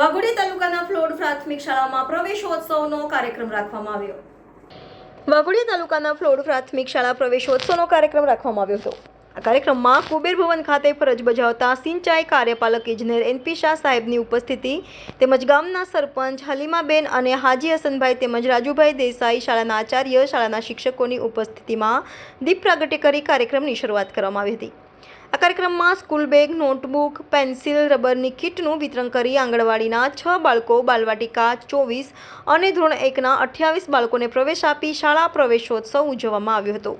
વાઘોડી તાલુકાના ફ્લોડ પ્રાથમિક શાળામાં પ્રવેશોત્સવનો કાર્યક્રમ રાખવામાં આવ્યો. વાઘોડી તાલુકાના ફ્લોડ પ્રાથમિક શાળા પ્રવેશોત્સવનો કાર્યક્રમ રાખવામાં આવ્યો હતો. આ કાર્યક્રમમાં કુબેર ભવન ખાતે ફરજ બજાવતા સિંચાઈ કાર્યપાલક ઇજનેર એનપી શાહ સાહેબની ઉપસ્થિતિ, તેમજ ગામના સરપંચ હલીમાબેન અને હાજી હસનભાઈ તેમજ રાજુભાઈ દેસાઈ શાળાના આચાર્ય, શાળાના શિક્ષકોની ઉપસ્થિતિમાં દીપ પ્રાગટ્ય કરી કાર્યક્રમની શરૂઆત કરવામાં આવી હતી. આ કાર્યક્રમમાં સ્કૂલ બેગ, નોટબુક, પેન્સિલ, રબરની કીટનું વિતરણ કરી આંગણવાડીના છ બાળકો, બાલવાટિકા ચોવીસ અને ધોરણ એકના અઠ્યાવીસ બાળકોને પ્રવેશ આપી શાળા પ્રવેશોત્સવ ઉજવવામાં આવ્યો હતો.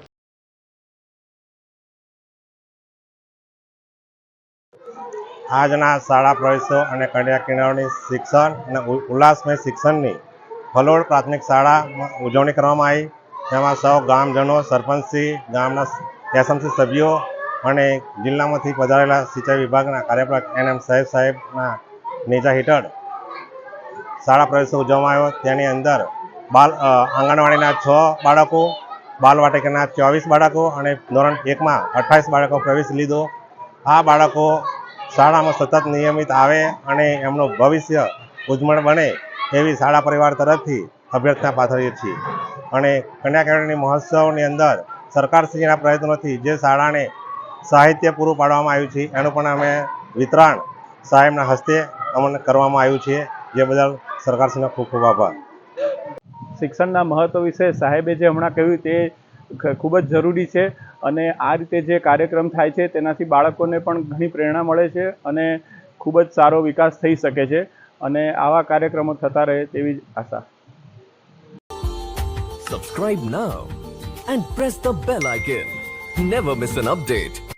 આજના શાળા પ્રવેશો અને કન્યા કિનારોની શિક્ષણ અને ઉલ્લાસમય શિક્ષણની ફલોડ પ્રાથમિક શાળામાં ઉજવણી કરવામાં આવી. તેમાં સૌ ગામજનો, સરપંચશ્રી, ગામના એસએમસી સભ્યો અને જિલ્લામાંથી પધારેલા સિંચાઈ વિભાગના કાર્યપાલક એન એમ સાહેબ સાહેબના નેજા હેઠળ શાળા પ્રવેશો ઉજવવામાં આવ્યો. તેની અંદર બાલ આંગણવાડીના છ બાળકો, બાલવાટિકાના ચોવીસ બાળકો અને ધોરણ એકમાં અઠ્ઠાવીસ બાળકો પ્રવેશ લીધો. આ બાળકો શાળામાં સતત નિયમિત આવે અને એમનું ભવિષ્ય ઉજ્જવળ બને એવી શાળા પરિવાર તરફથી અભ્યર્થના પાથરીએ છીએ. અને કન્યા કેળવણી મહોત્સવની અંદર સરકારશ્રીના પ્રયત્નોથી જે શાળાને સાહિત્ય પૂરું પાડવામાં આવ્યું છે. એનું પણ અમે વિતરણ સાહેબના હસ્તે અમને કરવામાં આવ્યું છે. જે બદલ સરકારશ્રીનો ખૂબ ખૂબ આભાર. શિક્ષણના મહત્વ વિશે સાહેબે જે હમણાં કહ્યું તે ખૂબ જ જરૂરી છે અને આ રીતે જે કાર્યક્રમ થાય છે તેનાથી બાળકોને પણ ઘણી પ્રેરણા મળે છે અને ખૂબ જ સારો વિકાસ થઈ શકે છે અને આવા કાર્યક્રમો થતા રહે તેવી જ આશા. Subscribe now and press the bell icon never miss an update.